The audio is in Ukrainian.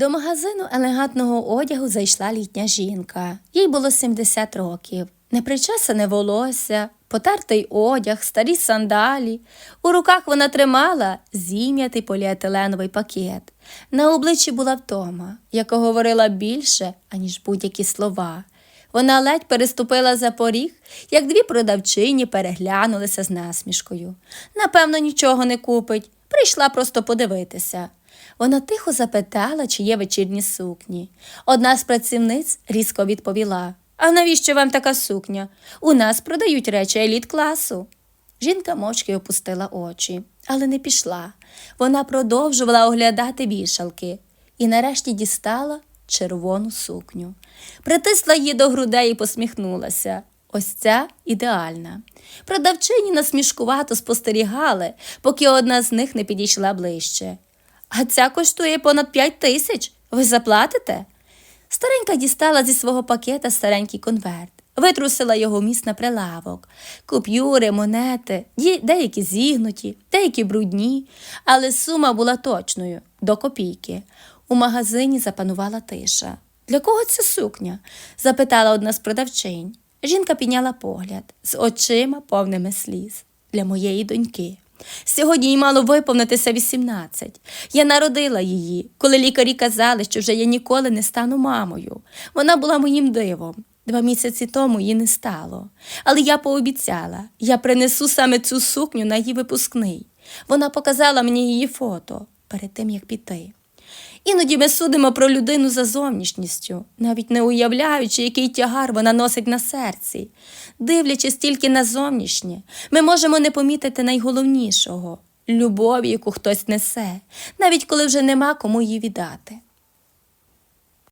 До магазину елегантного одягу зайшла літня жінка. Їй було 70 років. Непричесане волосся, потертий одяг, старі сандалі. У руках вона тримала зім'ятий поліетиленовий пакет. На обличчі була втома, яка говорила більше, аніж будь-які слова. Вона ледь переступила за поріг, як дві продавчині переглянулися з насмішкою. Напевно, нічого не купить, прийшла просто подивитися. Вона тихо запитала, чи є вечірні сукні. Одна з працівниць різко відповіла: А навіщо вам така сукня? У нас продають речі еліт класу. Жінка мовчки опустила очі, але не пішла. Вона продовжувала оглядати вішалки і нарешті дістала червону сукню. Притисла її до грудей і посміхнулася. Ось ця ідеальна. Продавчині насмішкувато спостерігали, поки одна з них не підійшла ближче. А ця коштує понад п'ять тисяч. Ви заплатите? Старенька дістала зі свого пакета старенький конверт, витрусила його міст на прилавок. Купюри, монети, деякі зігнуті, деякі брудні, але сума була точною до копійки. У магазині запанувала тиша. Для кого ця сукня? запитала одна з продавчинь. Жінка підняла погляд з очима повними сліз. Для моєї доньки. Сьогодні їй мало виповнитися 18. Я народила її, коли лікарі казали, що вже я ніколи не стану мамою. Вона була моїм дивом. Два місяці тому її не стало. Але я пообіцяла, я принесу саме цю сукню на її випускний. Вона показала мені її фото перед тим, як піти. Іноді ми судимо про людину за зовнішністю, навіть не уявляючи, який тягар вона носить на серці. Дивлячись тільки на зовнішнє, ми можемо не помітити найголовнішого любові, яку хтось несе, навіть коли вже нема кому її віддати.